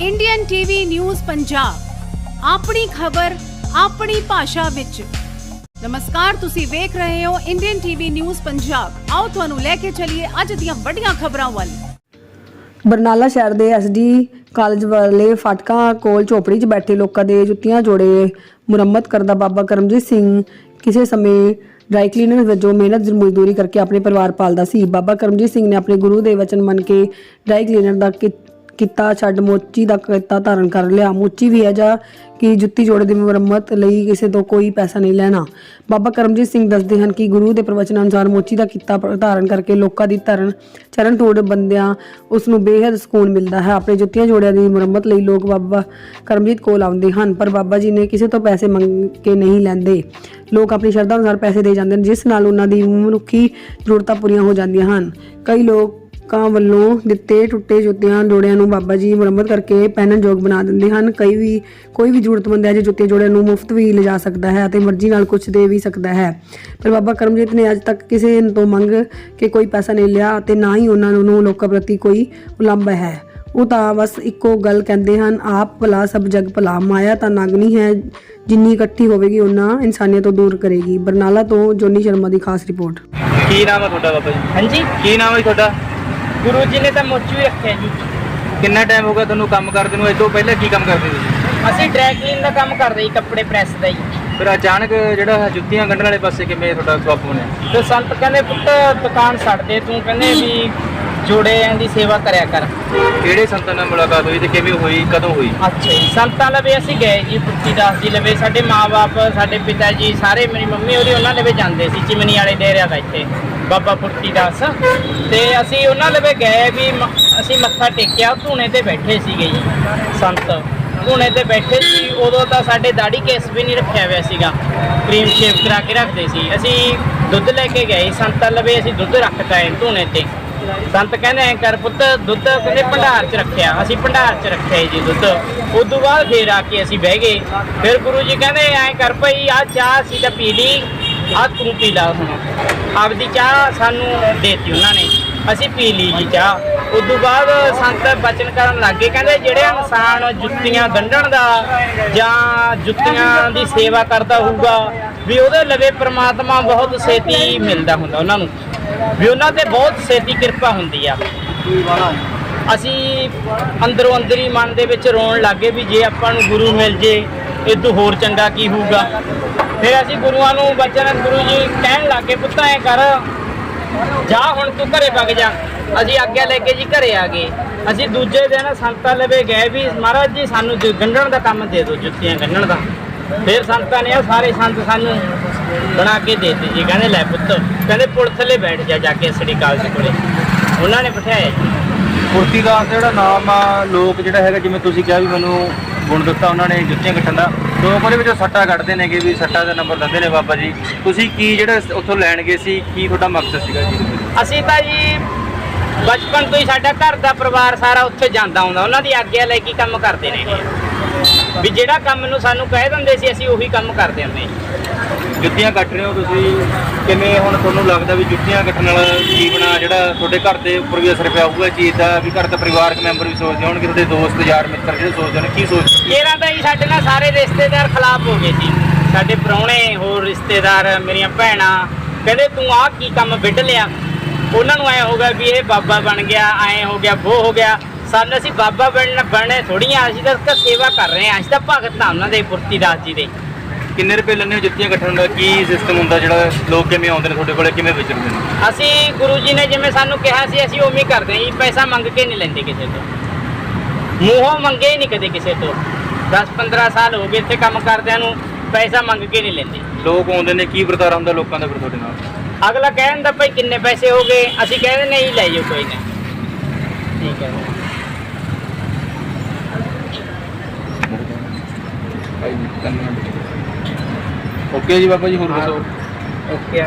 Indian TV news Punjab ਆਪਣੀ ਖਬਰ, ਆਪਣੀ ਭਾਸ਼ਾ ਵਿੱਚ। ਨਮਸਕਾਰ, ਤੁਸੀਂ ਵੇਖ ਰਹੇ ਹੋ ਇੰਡੀਅਨ ਟੀਵੀ ਨਿਊਜ਼ ਪੰਜਾਬ ਆਓ ਤੁਹਾਨੂੰ ਲੈ ਕੇ ਚੱਲੀਏ ਅੱਜ ਦੀਆਂ ਵੱਡੀਆਂ ਖਬਰਾਂ ਵੱਲ। ਬਰਨਾਲਾ ਸ਼ਹਿਰ ਦੇ ਐਸਡੀ ਕਾਲਜ ਵਾਲੇ ਫਾਟਕਾਂ ਕੋਲ ਝੋਪੜੀ 'ਚ ਬੈਠੇ ਲੋਕਾਂ ਦੇ ਜੁੱਤੀਆਂ ਜੋੜੇ ਮੁਰੰਮਤ ਕਰਦਾ ਬਾਬਾ ਕਰਮਜੀਤ ਸਿੰਘ। ਕਿਸੇ ਸਮੇਂ ਡਰਾਈ ਕਲੀਨਰ ਵਜੋਂ ਮਿਹਨਤ ਮਜ਼ਦੂਰੀ ਕਰਕੇ ਆਪਣੇ ਪਰਿਵਾਰ ਪਾਲਦਾ ਸੀ। ਬਾਬਾ ਕਰਮਜੀਤ ਸਿੰਘ ਨੇ ਆਪਣੇ ਗੁਰੂ ਦੇ ਵਚਨ ਮੰਨ ਕੇ ਡਰਾਈ ਕਲੀਨਰ ਦਾ ਕੀਤਾ, ਛੱਡ ਮੋਚੀ ਦਾ ਕੀਤਾ ਧਾਰਨ ਕਰ ਲਿਆ। ਮੋਚੀ ਵੀ ਹੈ ਜਾ ਕਿ ਜੁੱਤੀ ਜੋੜੇ ਦੀ ਮੁਰੰਮਤ ਲਈ ਕਿਸੇ ਤੋਂ ਕੋਈ ਪੈਸਾ ਨਹੀਂ ਲੈਣਾ। ਬਾਬਾ ਕਰਮਜੀਤ ਸਿੰਘ ਦੱਸਦੇ ਹਨ ਕਿ ਗੁਰੂ ਦੇ ਪ੍ਰਵਚਨ ਅਨੁਸਾਰ ਮੋਚੀ ਦਾ ਕੀਤਾ ਧਾਰਨ ਕਰਕੇ ਲੋਕਾਂ ਦੀ ਧਰਨ, ਚਰਨ ਤੋੜ ਬੰਦਿਆਂ ਉਸ ਨੂੰ ਬੇਹੱਦ ਸਕੂਨ ਮਿਲਦਾ ਹੈ। ਆਪਣੇ ਜੁੱਤੀਆਂ ਜੋੜਿਆਂ ਦੀ ਮੁਰੰਮਤ ਲਈ ਲੋਕ ਬਾਬਾ ਕਰਮਜੀਤ ਕੋਲ ਆਉਂਦੇ ਹਨ, ਪਰ ਬਾਬਾ ਜੀ ਨੇ ਕਿਸੇ ਤੋਂ ਪੈਸੇ ਮੰਗ ਕੇ ਨਹੀਂ ਲੈਂਦੇ। ਲੋਕ ਆਪਣੀ ਸ਼ਰਧਾ ਅਨੁਸਾਰ ਪੈਸੇ ਦੇ ਜਾਂਦੇ ਹਨ, ਜਿਸ ਨਾਲ ਉਹਨਾਂ ਦੀ ਮਨੁੱਖੀ ਜ਼ਰੂਰਤਾਂ ਪੂਰੀਆਂ ਹੋ ਜਾਂਦੀਆਂ ਹਨ। ਕਈ ਲੋਕ ਵੱਲੋਂ ਦਿੱਤੇ ਟੁੱਟੇ ਜੁੱਤੀਆਂ ਜੋੜਿਆਂ ਨੂੰ ਬਾਬਾ ਜੀ ਮੁਰੰਮਤ ਕਰਕੇ ਪਹਿਨਣ ਯੋਗ ਬਣਾ ਦਿੰਦੇ ਹਨ। ਕਈ ਵੀ ਕੋਈ ਵੀ ਜ਼ਰੂਰਤਮੰਦ ਹੈ ਜੋ ਜੁੱਤੀਆਂ ਜੋੜਿਆਂ ਨੂੰ ਮੁਫਤ ਵੀ ਲਿਜਾ ਸਕਦਾ ਹੈ ਅਤੇ ਮਰਜ਼ੀ ਨਾਲ ਕੁਝ ਦੇ ਵੀ ਸਕਦਾ ਹੈ। ਪਰ ਬਾਬਾ ਕਰਮਜੀਤ ਨੇ ਅੱਜ ਤੱਕ ਕਿਸੇ ਤੋਂ ਮੰਗ ਕੇ ਕੋਈ ਪੈਸਾ ਨਹੀਂ ਲਿਆ ਅਤੇ ਨਾ ਹੀ ਉਹਨਾਂ ਨੂੰ ਲੋਕਾਂ ਪ੍ਰਤੀ ਕੋਈ ਉਲੰਭ ਹੈ। ਉਹ ਤਾਂ ਬਸ ਇੱਕੋ ਗੱਲ ਕਹਿੰਦੇ ਹਨ ਆਪ ਭਲਾ ਸਭ ਜਗ ਭਲਾ ਮਾਇਆ ਤਾਂ ਨਾਗਨੀ ਹੈ ਜਿੰਨੀ ਇਕੱਠੀ ਹੋਵੇਗੀ ਉਹਨਾਂ ਇਨਸਾਨੀਅਤ ਤੋਂ ਦੂਰ ਕਰੇਗੀ। ਬਰਨਾਲਾ ਤੋਂ ਜੋਨੀ ਸ਼ਰਮਾ ਦੀ ਖਾਸ ਰਿਪੋਰਟ। ਕੀ ਨਾਮ ਹੈ ਤੁਹਾਡਾ ਬਾਬਾ ਜੀ? ਹਾਂਜੀ। ਕੀ ਨਾਮ ਹੈ ਤੁਹਾਡਾ? ਗੁਰੂ ਜੀ ਨੇ ਤਾਂ ਮੋਚੂ ਹੀ ਰੱਖਿਆ ਜੀ। ਕਿੰਨਾ ਟਾਈਮ ਹੋ ਗਿਆ ਤੁਹਾਨੂੰ ਕੰਮ ਕਰਦੇ ਨੂੰ? ਇਦੋਂ ਪਹਿਲਾਂ ਕੀ ਕੰਮ ਕਰਦੇ ਸੀ? ਅਸੀਂ ਡਰਾਈ ਕਲੀਨ ਦਾ ਕੰਮ ਕਰਦੇ ਜੀ ਕੱਪੜੇ ਪ੍ਰੈਸ ਦਾ ਜੀ। ਫਿਰ ਅਚਾਨਕ ਜਿਹੜਾ ਜੁੱਤੀਆਂ ਕੱਢਣ ਵਾਲੇ ਪਾਸੇ ਕਿਵੇਂ ਤੁਹਾਡਾ ਸਵਾਪ ਬਣਿਆ? ਤੇ ਸੰਤ ਕਹਿੰਦੇ ਪੁੱਤ ਦੁਕਾਨ ਛੱਡ ਦੇ ਤੂੰ ਕਹਿੰਦੇ ਵੀ ਜੋੜਿਆਂ ਦੀ ਸੇਵਾ ਕਰਿਆ ਕਰ। ਕਿਹੜੇ ਸੰਤਾਂ ਨਾਲ ਮੁਲਾਕਾਤ ਹੋਈ ਤੇ ਕਿਵੇਂ ਹੋਈ ਕਦੋਂ ਹੋਈ? ਅੱਛਾ ਜੀ। ਸੰਤਾਂ ਲਵੇ ਅਸੀਂ ਗਏ ਜੀ ਪੁੱਤੀ ਦਾਸ ਜੀ ਲਵੇ ਸਾਡੇ ਮਾਪੇ ਸਾਡੇ ਪਿਤਾ ਜੀ ਸਾਰੇ ਮੇਰੀ ਮੰਮੀ ਉਹਦੀ ਉਹਨਾਂ ਲਵੇ ਜਾਂਦੇ ਸੀ ਚਿਮਨੀ ਵਾਲੇ ਡੇਰਿਆਂ ਦਾ ਇੱਥੇ ਬਾਬਾ ਫੁਰਤੀ ਦਾਸ। ਤੇ ਅਸੀਂ ਉਹਨਾਂ ਲਵੇ ਗਏ ਵੀ ਅਸੀਂ ਮੱਥਾ ਟੇਕਿਆ ਧੂਣੇ ਤੇ ਬੈਠੇ ਸੀਗੇ ਜੀ ਸੰਤ। ਧੂਣੇ ਤੇ ਬੈਠੇ ਸੀ ਉਦੋਂ ਤਾਂ ਸਾਡੇ ਦਾੜੀ ਕੇਸ ਵੀ ਨਹੀਂ ਰੱਖਿਆ ਹੋਇਆ ਸੀਗਾ। ਕਰੀਮ ਸ਼ੇਪ ਕਰਾ ਕੇ ਰੱਖਦੇ ਸੀ। ਅਸੀਂ ਦੁੱਧ ਲੈ ਕੇ ਗਏ ਸੰਤਾਂ ਲਵੇ ਅਸੀਂ ਦੁੱਧ ਰੱਖਤਾ ਹੈ ਧੂਣੇ ਤੇ। ਸੰਤ ਕਹਿੰਦੇ ਐ ਕਰ ਪੁੱਤ, ਦੁੱਧ ਕਹਿੰਦੇ ਭੰਡਾਰ 'ਚ ਰੱਖਿਆ, ਅਸੀਂ ਭੰਡਾਰ 'ਚ ਰੱਖਿਆ ਜੀ ਦੁੱਧ। ਉਦੋਂ ਬਾਅਦ ਫੇਰ ਆ ਕੇ ਅਸੀਂ ਬਹਿ ਗਏ। ਫਿਰ ਗੁਰੂ ਜੀ ਕਹਿੰਦੇ ਐ ਕਰ ਭਈ ਆ ਚਾਹ ਅਸੀਂ ਤਾਂ ਪੀ ਲਈ ਆ ਤੂੰ ਪੀ ਲਾ ਹੁਣ। ਆਪਦੀ ਚਾਹ ਸਾਨੂੰ ਦੇਤੀ ਉਹਨਾਂ ਨੇ, ਅਸੀਂ ਪੀ ਲਈ ਜੀ ਚਾਹ। ਉਦੋਂ ਬਾਅਦ ਸੰਤ ਬਚਨ ਕਰਨ ਲੱਗੇ ਕਹਿੰਦੇ ਜਿਹੜੇ ਇਨਸਾਨ ਜੁੱਤੀਆਂ ਗੰਢਣ ਦਾ ਜਾਂ ਜੁੱਤੀਆਂ ਦੀ ਸੇਵਾ ਕਰਦਾ ਹੋਊਗਾ, ਵੀ ਉਹਦੇ ਲਵੇ ਪ੍ਰਮਾਤਮਾ ਬਹੁਤ ਛੇਤੀ ਮਿਲਦਾ ਹੁੰਦਾ ਉਹਨਾਂ ਨੂੰ। ਵੀ ਉਹਨਾਂ ਤੇ ਬਹੁਤ ਛੇਤੀ ਕਿਰਪਾ ਹੁੰਦੀ ਆ। ਅਸੀਂ ਅੰਦਰੋਂ ਅੰਦਰ ਹੀ ਮਨ ਦੇ ਵਿੱਚ ਰੋਣ ਲੱਗੇ ਵੀ ਜੇ ਆਪਾਂ ਨੂੰ ਗੁਰੂ ਮਿਲ ਜੇ ਇਹ ਤੋਂ ਹੋਰ ਚੰਗਾ ਕੀ ਹੋਊਗਾ। ਫਿਰ ਅਸੀਂ ਗੁਰੂਆਂ ਨੂੰ ਬਚਨ ਗੁਰੂ ਜੀ ਕਹਿਣ ਲੱਗੇ, ਪੁੱਤਾਂ ਐ ਕਰ, ਜਾ ਹੁਣ ਤੂੰ ਘਰੇ ਵਗ ਜਾ। ਅਸੀਂ ਆਗਿਆ ਲੈ ਕੇ ਜੀ ਘਰੇ ਆ ਗਏ। ਅਸੀਂ ਦੂਜੇ ਦਿਨ ਸੰਤਾਂ ਲਵੇ ਗਏ ਵੀ ਮਹਾਰਾਜ ਜੀ ਸਾਨੂੰ ਗੰਢਣ ਦਾ ਕੰਮ ਦੇ ਦਿਓ, ਜੁੱਤੀਆਂ ਗੰਢਣ ਦਾ। ਫਿਰ ਸੰਤਾਂ ਨੇ ਆ, ਸਾਰੇ ਸੰਤ ਸਾਨੂੰ ਬਣਾ ਕੇ ਦੇ ਦਿੱਤੇ ਜੀ। ਕਹਿੰਦੇ ਲੈ ਪੁੱਤ। ਕਹਿੰਦੇ ਪੁਲ ਥੱਲੇ ਬੈਠ ਜਾ ਜਾ ਕੇ ਸੜੀ ਕਾਲਜ ਕੋਲੇ। ਉਹਨਾਂ ਨੇ ਬਿਠਾਇਆ ਜੀ। ਫੁਰਤੀ ਦਾ ਜਿਹੜਾ ਨਾਮ ਆ ਲੋਕ ਜਿਹੜਾ ਹੈਗਾ ਜਿਵੇਂ ਤੁਸੀਂ ਕਿਹਾ ਵੀ ਮੈਨੂੰ ਗੁਣ ਦਿੱਤਾ ਉਹਨਾਂ ਨੇ ਜੁੱਤੀਆਂ ਕੱਟਣ ਦਾ। ਲੋਕ ਉਹਦੇ ਵਿੱਚੋਂ ਸੱਟਾ ਕੱਢਦੇ ਨੇਗੇ ਵੀ ਸੱਟਾ ਦਾ ਨੰਬਰ ਦਿੰਦੇ ਨੇ ਬਾਬਾ ਜੀ। ਤੁਸੀਂ ਕੀ ਜਿਹੜਾ ਉੱਥੋਂ ਲੈਣ ਗਏ ਸੀ ਕੀ ਤੁਹਾਡਾ ਮਕਸਦ ਸੀਗਾ ਜੀ? ਅਸੀਂ ਤਾਂ ਜੀ ਬਚਪਨ ਤੋਂ ਹੀ ਸਾਡਾ ਘਰ ਦਾ ਪਰਿਵਾਰ ਸਾਰਾ ਉੱਥੇ ਜਾਂਦਾ ਹੁੰਦਾ। ਉਹਨਾਂ ਦੀ ਆਗਿਆ ਲੈ ਕੇ ਕੰਮ ਕਰਦੇ ਨੇ ਇਹ ਵੀ ਜਿਹੜਾ ਕੰਮ ਨੂੰ ਸਾਨੂੰ ਕਹਿ ਦਿੰਦੇ ਸੀ ਅਸੀਂ ਉਹੀ ਕੰਮ ਕਰਦੇ ਹੁੰਦੇ। ਜੀ ਜੁੱਤੀਆਂ ਕੱਟ ਰਹੇ ਹੋ ਤੁਸੀਂ? ਕਿਵੇਂ ਹੁਣ ਤੁਹਾਨੂੰ ਲੱਗਦਾ ਵੀ ਜੁੱਤੀਆਂ ਕੱਟਣ ਨਾਲ ਜੀਵਨ ਆ ਜਿਹੜਾ ਤੁਹਾਡੇ ਘਰ ਦੇ ਉੱਪਰ ਵੀ ਅਸਰ ਪਿਆ ਹੋਊਗਾ ਚੀਜ਼ ਦਾ? ਵੀ ਘਰ ਦਾ ਪਰਿਵਾਰਕ ਮੈਂਬਰ ਵੀ ਸੋਚਦੇ ਹੋਣਗੇ, ਤੁਹਾਡੇ ਦੋਸਤ, ਯਾਰ ਮਿੱਤਰ ਜਿਹੜੇ ਸੋਚਦੇ ਨੇ, ਕੀ ਸੋਚਦੇ? ਇਹਨਾਂ ਦਾ ਜੀ ਸਾਡੇ ਨਾਲ ਸਾਰੇ ਰਿਸ਼ਤੇਦਾਰ ਖਿਲਾਫ ਹੋ ਗਏ ਸੀ ਸਾਡੇ ਪ੍ਰਾਹੁਣੇ, ਹੋਰ ਰਿਸ਼ਤੇਦਾਰ, ਮੇਰੀਆਂ ਭੈਣਾਂ, ਕਹਿੰਦੇ ਤੂੰ ਆਹ ਕੀ ਕੰਮ ਵਿੱਢ ਲਿਆ? ਉਹਨਾਂ ਨੂੰ ਐ ਹੋ ਗਿਆ ਵੀ ਇਹ ਬਾਬਾ ਬਣ ਗਿਆ, ਐ ਹੋ ਗਿਆ ਉਹ ਹੋ ਗਿਆ। ਸਾਨੂੰ ਅਸੀਂ ਬਾਬਾ ਬਣਨ ਬਣਨੇ ਥੋੜੀਆਂ ਅਸੀਂ ਤਾਂ ਸੇਵਾ ਕਰ ਰਹੇ ਹਾਂ, ਅਸੀਂ ਤਾਂ ਭਗਤ ਹਾਂ ਉਹਨਾਂ ਦੇ ਪੁਰਤੀ ਦਾਸ ਜੀ ਦੇ। ਕਿੰਨੇ ਰੁਪਏ ਲੈਣੇ ਹੋ ਜੁੱਤੀਆਂ ਕੱਟਣ ਦਾ? ਕੀ ਸਿਸਟਮ ਹੁੰਦਾ ਜਿਹੜਾ ਲੋਕ ਕਿਵੇਂ ਆਉਂਦੇ ਨੇ ਤੁਹਾਡੇ ਕੋਲੇ? ਕਿਵੇਂ ਵਿਚਰਦੇ ਨੇ? ਅਸੀਂ ਗੁਰੂ ਜੀ ਨੇ ਜਿਵੇਂ ਸਾਨੂੰ ਕਿਹਾ ਸੀ ਅਸੀਂ ਉਵੇਂ ਹੀ ਕਰਦੇ ਹਾਂ ਜੀ। ਪੈਸਾ ਮੰਗ ਕੇ ਨਹੀਂ ਲੈਂਦੇ ਕਿਸੇ ਤੋਂ। ਮੂੰਹੋਂ ਮੰਗੇ ਹੀ ਨਹੀਂ ਕਦੇ ਕਿਸੇ ਤੋਂ। 10 15 ਸਾਲ ਹੋ ਗਏ ਇੱਥੇ ਕੰਮ ਕਰਦਿਆਂ ਨੂੰ ਪੈਸਾ ਮੰਗ ਕੇ ਨਹੀਂ ਲੈਂਦੇ। ਲੋਕ ਆਉਂਦੇ ਨੇ ਕੀ ਵਰਤਾਰਾ ਹੁੰਦਾ ਲੋਕਾਂ ਦਾ ਫਿਰ ਤੁਹਾਡੇ ਨਾਲ? ਅਗਲਾ ਕਹਿ ਦਿੰਦਾ ਭਾਈ ਕਿੰਨੇ ਪੈਸੇ ਹੋ ਗਏ? ਅਸੀਂ ਕਹਿੰਦੇ ਨਹੀਂ ਲੈ ਜਾਓ ਕੋਈ ਨਹੀਂ ਠੀਕ ਹੈ। ਓਕੇ ਜੀ ਬਾਬਾ ਜੀ ਹੋਰ ਦੱਸੋ? ਓਕੇ